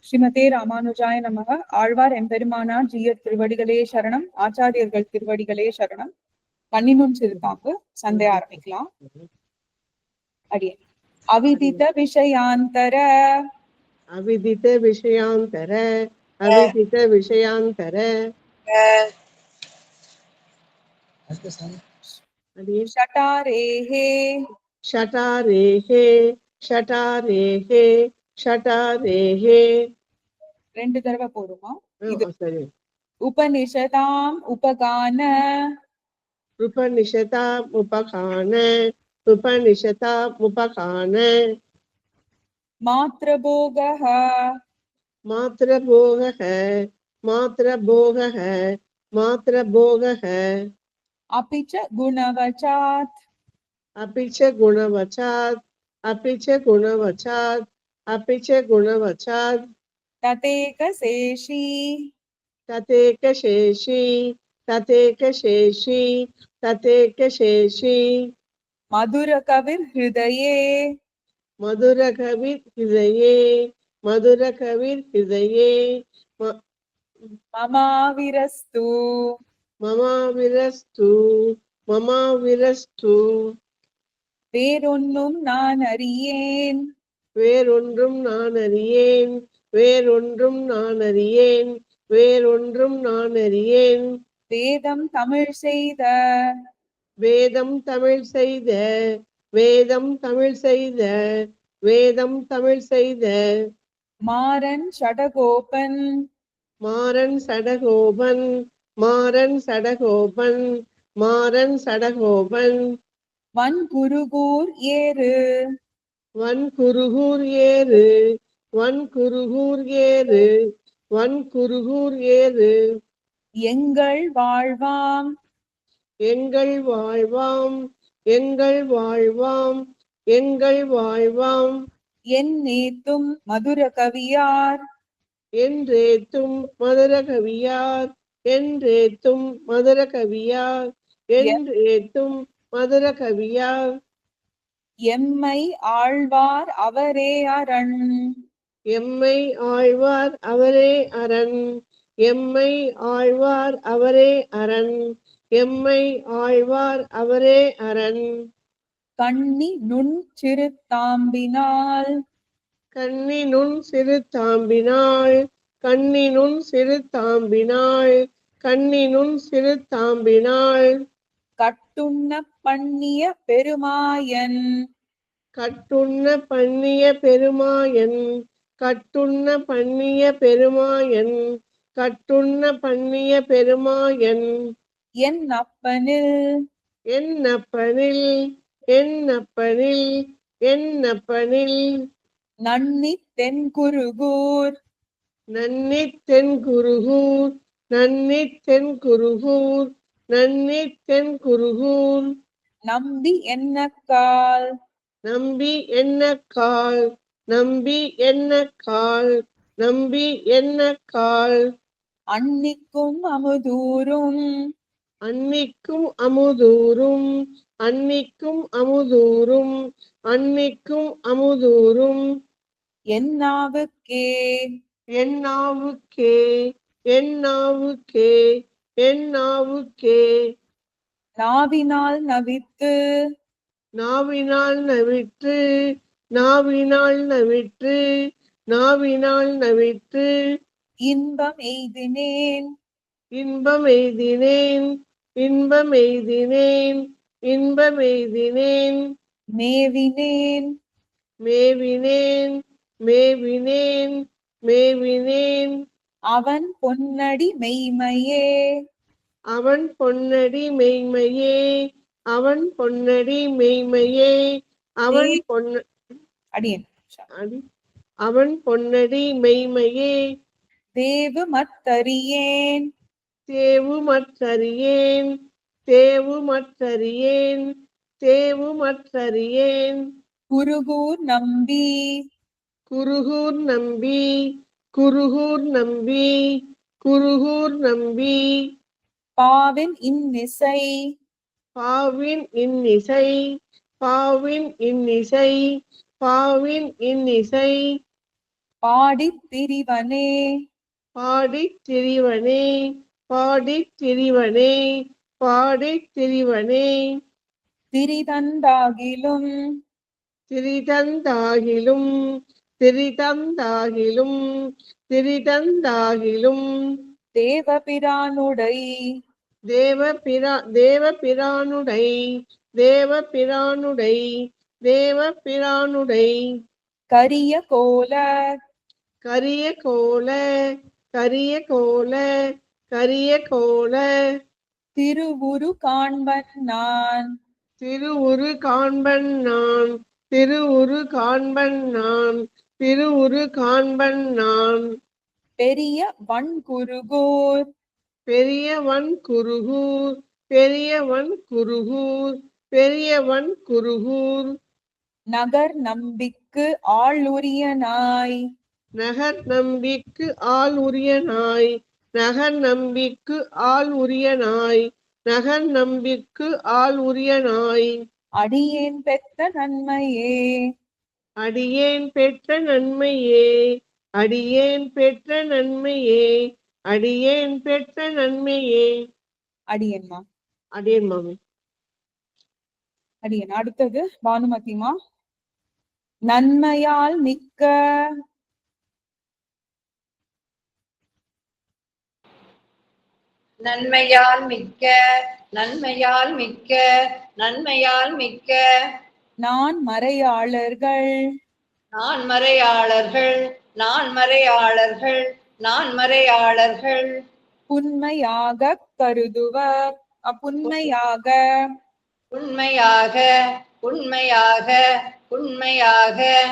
ஸ்ரீமதே ராமானுஜாய நமக. ஆழ்வார் எம்பெருமானார் ஜீயர் திருவடிகளே சரணம். ஆச்சாரியர்கள் திருவடிகளே சரணம். பன்னினும் சிறுபாம்பு. சந்தை ஆரம்பிக்கலாம். அடியே. அவிதித விஷயாந்தர. அவிதித விஷயாந்தர. அவிதித விஷயாந்தர. ஷட்டாரேஹே. ஷட்டாரேஹே. ஷட்டாரேஹே. शटारेः शटारेः ரெண்டு தடவை போடுமா இது. oh, sorry உபனிஷதாம் உபகான उपनिषता उपखान उपनिषता उपखान மாத்ரபோகः मात्रभोगः मात्रभोगः मात्रभोगः अपि च गुणवचात् अपि च गुणवचात् अपि च गुणवचात् अपि च गुणवचात् ततेकशेषी तथेकशेषी तथेकशेषी तथेकशेषी मधुरकविर्हृदये मधुरकविर्हृदये मधुरकविर्हृदये म- ममाविरस्तु ममाविरस्तु ममाविरस्तु வேறொன்னும் நான் அறியேன் வேறொன்றும் நான் அறியேன். வேறொன்றும் நான் அறியேன். வேறொன்றும் நான் அறியேன். வேதம் தமிழ் செய்த. வேதம் தமிழ் செய்த. வேதம் தமிழ் செய்த. வேதம் தமிழ் செய்த. மாறன் சடகோபன். மாறன் சடகோபன். மாறன் சடகோபன். மாறன் சடகோபன். வன் குருகூர் ஏறு. வன் குருகூர் ஏறு வன் குருகூர் ஏறு வன் குருகூர் ஏறு. எங்கள் வாழ்வாம். எங்கள் வாழ்வாம் எங்கள் வாழ்வாம் எங்கள் வாழ்வாம். என் நேத்தும் மதுர கவியார். என்றேத்தும் மதுர கவியார் என்றேத்தும் மதுர கவியார் என்றேத்தும் மதுர கவியார். எம்மை ஆழ்வார் அவரே அரண். எம்மை ஆழ்வார் அவரே அரண். எம்மை ஆழ்வார் அவரே அரண். எம்மை ஆழ்வார் அவரே அரண். கண்ணி நுண் சிறுத்தாம்பினால். கண்ணி நுண் சிறு தாம்பினாள் கண்ணி நுண் சிறு தாம்பினாள் கண்ணி நுண் சிறு தாம்பினாள் கட்டுண்ண பண்ணிய பெருமாயன். கட்டுண்ண பண்ணிய பெருமாயன். கட்டுண்ண பண்ணிய பெருமாயன். கட்டுண்ண பண்ணிய பெருமாயன். என் அப்பனில். என்னப்பனில் என்னப்பனில் என்னப்பனில் நன்னி தென்குருகூர். நன்னி தென்குருகூர். நன்னி தென்குருகூர். நன்னி தென்குருகூர் நம்பி என்னக்கால். நம்பி என்ன கால் நம்பி என்ன கால் நம்பி என்ன கால் அன்னிக்கும் அமுதூரும் அன்னிக்கும் அமுதூரும் அன்னிக்கும் அமுதூரும் அன்னிக்கும் அமுதூரும் என்னாவுக்கே. என்னாவுக்கே. என்னாவுக்கே. என்னாவுக்கே? நாவினால் நவித்து. நாவினால் நவிற்று நாவினால் நவிற்று நாவினால் நவிற்று இன்பம் எய்தினேன். இன்பம் எய்தினேன். இன்பம் எய்தினேன். இன்பம் எய்தினேன். மேவினேன். மேவினேன். மேவினேன். மேவினேன். அவன் பொன்னடி மெய்மையே. அவன் பொன்னடி மெய்மையே. அவன் பொன்னடி மெய்மையே. அவன். பொன்ன அடியேன் அடி- அவன் பொன்னடி மெய்மையே. தேவு மத்தறியேன் தேவு மற்றறியேன். தேவு மற்றறியேன். தேவு மற்றறியேன். குருகூர் நம்பி. குருகூர் நம்பி. குருகூர் நம்பி குருகூர் நம்பி. பாவின் இன்னிசை. பாவின் இன்னிசை பாவின் இன்னிசை பாவின் இன்னிசை. பாடித் திரிவனே. பாடித் திரிவனே பாடித் திரிவனே பாடித் திரிவனே. திரிதந்தாகிலும். திரிதந்தாகிலும் திரிதந்தாகிலும் திரிதந்தாகிலும். தேவபிரானுடை. தேவபிரா தேவபிரானுடை தேவபிரானுடை தேவபிரானுடை. கரிய கோல. கரிய கோல கரிய கோல கரிய கோல. திருவுரு காண்பன் நான். திருவுரு காண்பன் நான் திருவுரு காண்பன் நான். திருவுரு காண்பன் நான். பெரிய வன்குருகூர். பெரியவன் குருகூர் பெரியவன் குருகூர் பெரியவன் குருகூர் நகர் நம்பிக்கு ஆளுரிய நாய். நகர் நம்பிக்கு ஆள் உரிய நாய். நகர் நம்பிக்கு ஆள் உரிய நாய். நகர் நம்பிக்கு ஆள் உரிய நாய். அடியேன் பெற்ற நன்மையே. அடியேன் பெற்ற நன்மையே அடியேன் பெற்ற நன்மையே அடியேன் பெற்ற நன்மையே. அடியேன்மா. அடியேன் மாமி. அடியேன். அடுத்தது பானுமதிமா. நன்மையால் மிக்க நன்மையால் மிக்க நன்மையால் மிக்க நன்மையால் மிக்க. நான் மறையாளர்கள் நான் மறையாளர்கள் நான் மறையாளர்கள் நான் மறையாளர்கள் புன்மையாக கருதுவர். அப்புன்மையாக. உண்மையாக உண்மையாக உண்மையாக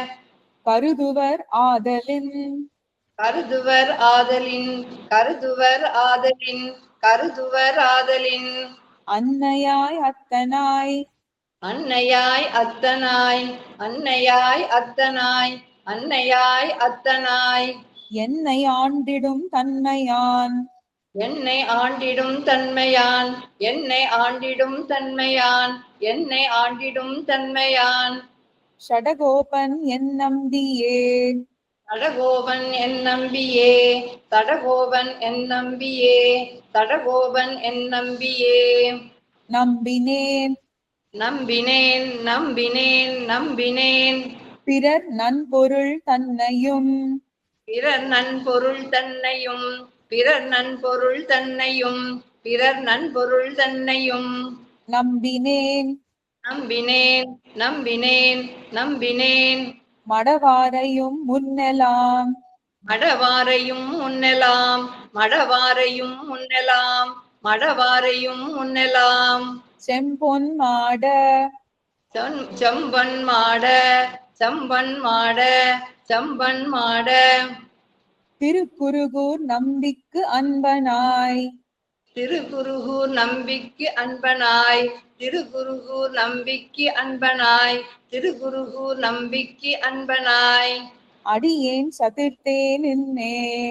கருதுவர் ஆதலின். கருதுவர் ஆதலின் கருதுவர் ஆதலின் கருதுவர் ஆதலின். அன்னையாய் அத்தனாய். அன்னையாய் அத்தனாய் அன்னையாய் அத்தனாய் அன்னையாய் அத்தனாய். என்னை ஆண்டிடும் தன்மையான். என்னை ஆண்டிடும் தன்மையான் என்னை ஆண்டிடும் தன்மையான் என்னை ஆண்டிடும் தன்மையான். ஷடகோபன் என் நம்பியே. தடகோபன் என் நம்பியே தடகோபன் என் நம்பியே தடகோபன் என் நம்பியே. நம்பினேன். நம்பினேன் நம்பினேன் நம்பினேன். பிறர் நன்பொருள் தன்னையும். பிறர் நன்பொருள் தன்னையும் பிறர் நன்பொருள் தன்னையும் பிறர் நன்பொருள் தன்னையும். நம்பினேன். நம்பினேன் நம்பினேன் நம்பினேன். மடவாரையும் முன்னெலாம். மடவாரையும் முன்னெலாம் மடவாரையும் முன்னெலாம் மடவாரையும் முன்னெலாம். செம்பொன் மாட. செம்- செம்பன் மாட செம்பன் மாட செம்பன் மாட. திருக்குருகூர் நம்பிக்கு அன்பனாய். திருக்குருகூர் நம்பிக்கு அன்பனாய். திருக்குருகூர் நம்பிக்கு அன்பனாய். திருக்குருகூர் நம்பிக்கு அன்பனாய். அடியேன் சதிர்த்தேன் நின்னே.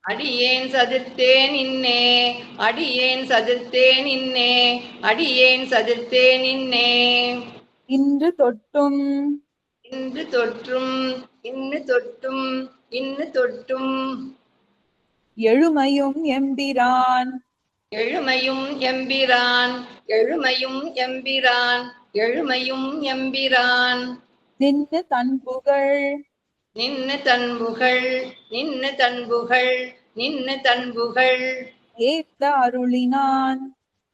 அடியேன் சதிர்த்தேன் இன்னே அடியேன் சதிர்த்தேன் இன்னே அடியேன் சதிர்த்தேன் இன்னே. இன்று தொட்டும். இன்று தொற்றும் இன்னு தொட்டும் இன்னு தொட்டும். எழுமையும் எம்பிரான். எழுமையும் எம்பிரான் எழுமையும் எம்பிரான் எழுமையும் எம்பிரான். நின்று தன் புகழ். நின்னு தன்புகள் நின்னு தன்புகள் நின்னு தன்புகள் ஏத்த அருளினான்.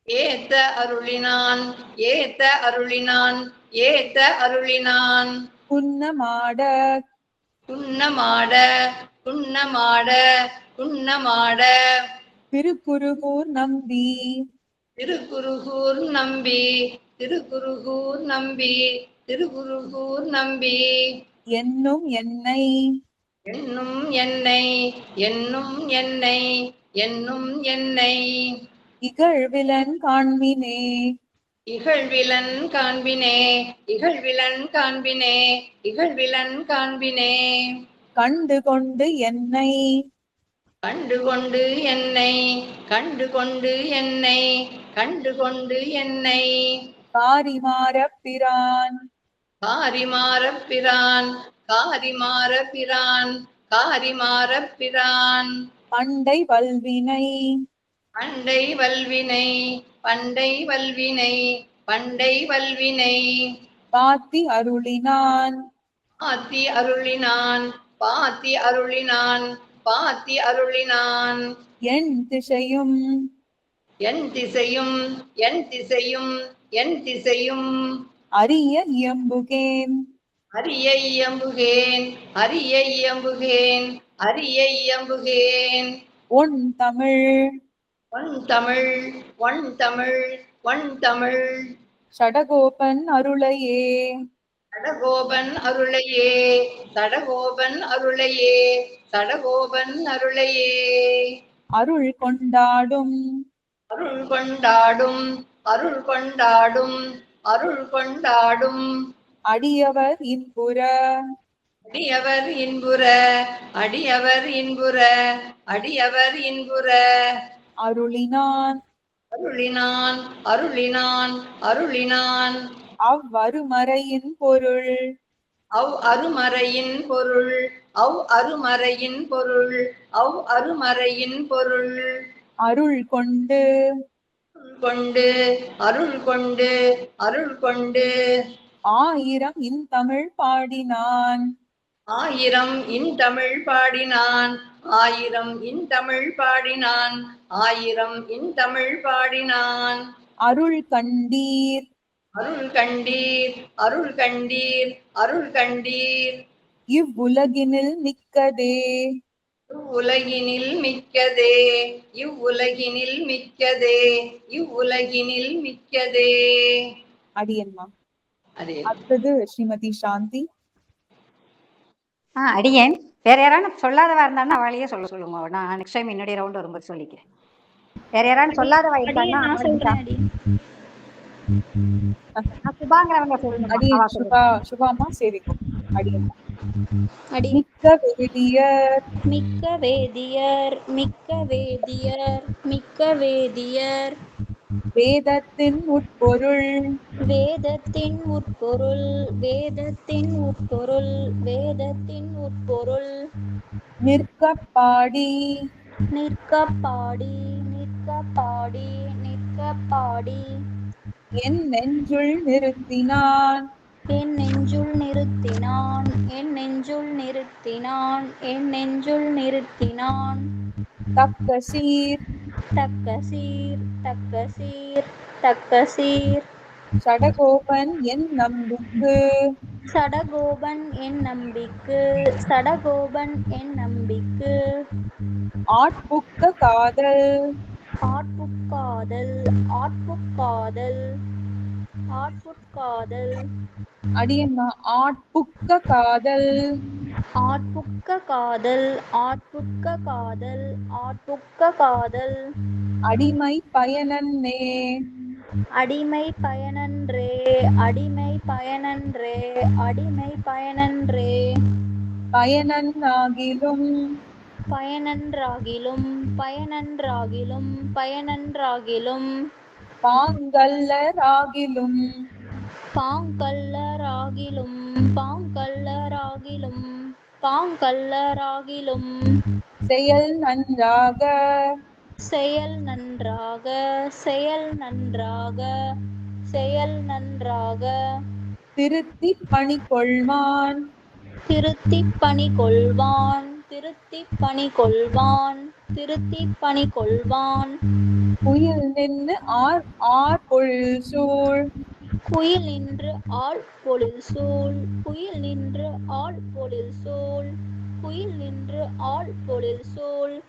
ஏத்த அருளினான் ஏத்த அருளினான் ஏத்த அருளினான். புன்னமாட. குன்னமாட குன்னமாட குன்னமாட திருக்குருகூர் நம்பி. திருக்குருகூர் நம்பி திருக்குருகூர் நம்பி திருக்குருகூர் நம்பி. என்னும் என்னை. என்னும் என்னை என்னும் என்னை என்னும் என்னை. இகழ்விலன் காண்பினே. இகழ்விலன் காண்பினே இகழ்விலன் காண்பினே இகழ்விலன் காண்பினே. கண்டு கொண்டு என்னை. கண்டு கொண்டு என்னை கண்டு கொண்டு என்னை கண்டு கொண்டு என்னை. காரிமாற பிரான். காரிமாறப் பிரான் காரிமாற பிரான் காரிமாற பிரான் பண்டை வல்வினை. பண்டை வல்வினை பண்டை வல்வினை பண்டை வல்வினை. பாத்தி அருளினான். பாத்தி அருளினான் பாத்தி அருளினான் பாத்தி அருளினான். என் திசையும். என் திசையும் என் திசையும் என் திசையும். அரிய இயம்புகேன். அரிய இயம்புகேன் அரிய இயம்புகேன் அரிய இயம்புகேன். உன் தமிழ். ஒன் தமிழ் ஒன் தமிழ் ஒன் தமிழ். ஷடகோபன் அருளையே. சடகோபன் அருளையே சடகோபன் அருளையே சடகோபன் அருளையே. அருள் கொண்டாடும். அருள் கொண்டாடும் அருள் கொண்டாடும். அருள் கொண்டாடும் அடியவர் இன்புற. அடியவர் இன்புற. அடியவர் இன்புற. அடியவர் இன்புற. அருளினான். அருளினான். அருளினான். அருளினான். அவ்வருமறையின் பொருள். அவ் அருமறையின் பொருள். அவ் அருமறையின் பொருள். அவ் அருமறையின் பொருள். அருள் கொண்டு கொண்டு அருள் கொண்டு அருள் கொண்டு. ஆயிரம் இன் தமிழ் பாடினான். ஆயிரம் இன் தமிழ் பாடினான். ஆயிரம் இன் தமிழ் பாடினான். ஆயிரம் இன் தமிழ் பாடினான். அருள் கண்டீர். அருள் கண்டீர் அருள் கண்டீர் அருள் கண்டீர். இவ்வுலகினில் மிக்கதே இவ்வுலகினில் மிக்கதே இவ்வுலகினில் மிக்கதே இவ்வுலகினில் மிக்கதே. அடியன்மா. அதே அடுத்தது ஸ்ரீமதி சாந்தி. ஆ அடியேன். வேற யாராவது சொல்லாதவா இருந்தாலும் அவளையே சொல்ல சொல்லுங்க. நான் நெக்ஸ்ட் டைம் என்னுடைய ரவுண்ட் வரும்போது சொல்லிக்கிறேன். வேற யாராவது சொல்லாதவா இருந்தாங்கன்னா அடி சுபாங்கிறவங்க அவ சொல்லுங்க. சுபா சுபாமா சேவிக்கோ அடியன்மா அடி. மிக்க வேதியர். மிக்க வேதியர் மிக்க வேதியர் மிக்க வேதியர். வேதத்தின் உட்பொருள். வேதத்தின் உட்பொருள் வேதத்தின் உட்பொருள் வேதத்தின் உட்பொருள். நிற்கப் பாடி. நிற்க பாடி நிற்க பாடி நிற்க பாடி. என் நெஞ்சுள் நிறுத்தினான். என் நெஞ்சுள் நிறுத்தினான். என் நெஞ்சுள் நிறுத்தினான். என் நெஞ்சுள் நிறுத்தினான். தக்க சீர். தக்க சீர். தக்க சீர். தக்க சீர். சடகோபன் என் நம்பிக்கு. சடகோபன் என் நம்பிக்கு. சடகோபன் என் நம்பிக்கு. ஆட்புக்க காதல். ஆட்புக்காதல் ஆட்புக்காதல் ஆட்புக்காதல். அடியன்மா ஆட்புக்க காதல் ஆட்புக்க காதல் ஆட்புக்க காதல் ஆட்புக்க காதல் அடிமை பயனன்னே அடிமை பயனன்றே அடிமை பயனன்றே அடிமை பயனன்றே. பயனன்னாகிலும் பயனன்றாகிலும் பயனன்றாகிலும் பயனன்றாகிலும். பாங்கல்லராகிலும் பாங்கல்லராகிலும் பாங்கல்லராகிலும் பாங்கல்லராகிலும் செயல் நன்றாக. செயல் நன்றாக செயல் நன்றாக செயல் நன்றாக. திருத்தி பணி கொள்வான் திருத்தி பணி கொள்வான் திருத்தி பணி கொள்வான் திருத்தி பணி கொள்வான் குயில் நின்று ஆர் ஆர் பொழில் சூழ் குயில் நின்று ஆள் பொழில் சூழ் குயில் நின்று ஆள் பொழில் சூழ் குயில் நின்று ஆள் பொழில் சூழ்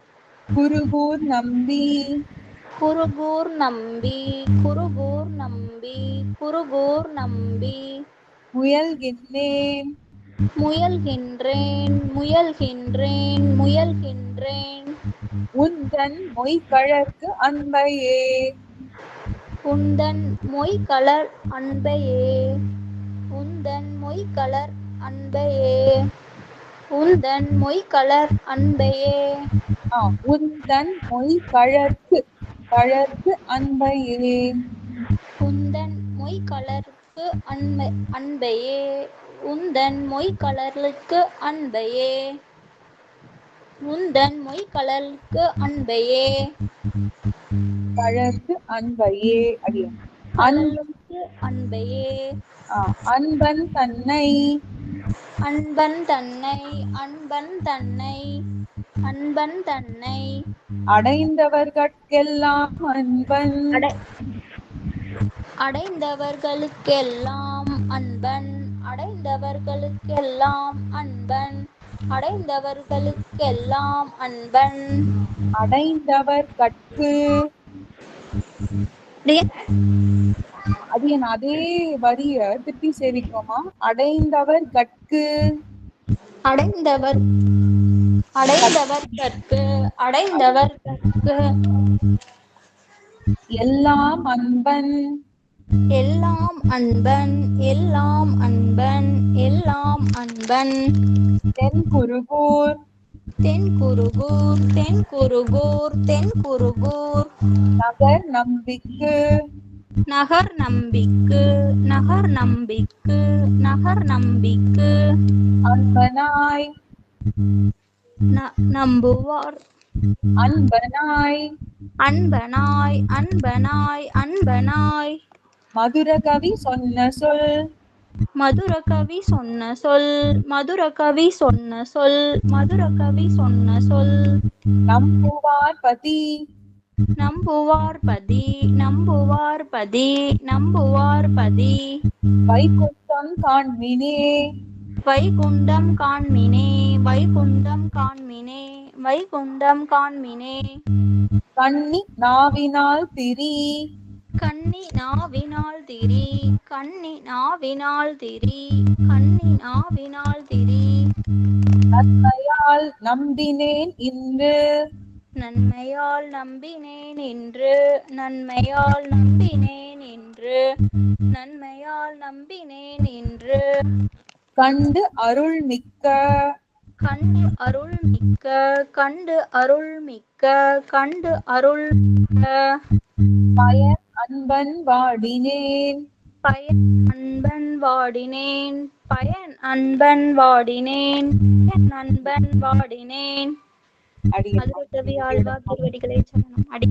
குருகூர் நம்பி. குருகூர் நம்பி குருகூர் நம்பி குருகூர் நம்பி. முயல்கின்றேன். முயல்கின்றேன் முயல்கின்றேன் முயல்கின்றேன். உந்தன் மொய்கழற்கு அன்பையே. உந்தன் மொய்கலர் அன்பையே. உந்தன் மொய்கலர் அன்பையே. உந்தன் மொய்கலர் அன்பையே. ஆ, உந்தன் மொய்கழற்கு கழற்கு அன்பையே. உந்தன் மொய்கலர்க்கு அன்பை அன்பையே. உந்தன் மொய் கலர்களுக்கு அன்பையே. உந்தன் மொய் கலருக்கு அன்பையே. கழற்கு அன்பையே. அடியேன் அன் கலருக்கு அன்பையே அன்பன் தன்னை. அன்பன் தன்னை அன்பன் தன்னை அன்பன் தன்னை. அடைந்தவர்கட்கெல்லாம் அன்பன். அடை அடைந்தவர்களுக்கெல்லாம் அன்பன். அடைந்தவர்களுக்கெல்லாம் அன்பன். அடைந்தவர்களுக்கெல்லாம் அன்பன். அடைந்தவர் கட்கு அது என் அதே வரிய திருப்பி சேவிக்கோமா அடைந்தவர் கட்கு அடைந்தவர் அடைந்தவர் கற்கு அடைந்தவர் கற்கு எல்லாம் அன்பன். எல்லாம் அன்பன் எல்லாம் அன்பன் எல்லாம் அன்பன். தென் குருகூர் தென் குருகூர் தென் குருகூர் தென் குருகூர் நகர் நம்பிக்கு. நகர் நம்பிக்கு நகர் நம்பிக்கு நகர் நம்பிக்கு. அன்பனாய். நம்புவார். அன்பனாய். அன்பனாய் அன்பனாய் அன்பனாய். மதுர கவி சொன்ன சொல். மதுர கவி சொன்ன சொல். மதுர கவி சொன்ன சொல். மதுர கவி சொன்ன சொல். நம்புவார் பதி. நம்புவார் பதி. நம்புவார் பதி. நம்புவார் பதி. வைகுண்டம் காண்மினே. வைகுண்டம் காண்மினே. வைகுண்டம் காண்மினே. வைகுண்டம் காண்மினே. கண்ணி நாவினால் திரி. கண்ணி நாவினால் திரி கண்ணி நாவினால் திரி கண்ணி நாவினால் திரி. நன்மையால் நம்பினேன் இன்று. நன்மையால் நம்பினேன் என்று நன்மையால் நம்பினேன் என்று நன்மையால் நம்பினேன் என்று கண்டு அருள் மிக்க. கண்டு அருள் மிக்க. கண்டு அருள் மிக்க. கண்டு அருள் மிக்க. பயன் அன்பன் வாடினேன். பயன் அன்பன் வாடினேன். பயன் அன்பன் வாடினேன். பயன் அன்பன் வாடினேன். அடியேன் மதுரகவி ஆழ்வார் திருவடிகளை சரணம். அடி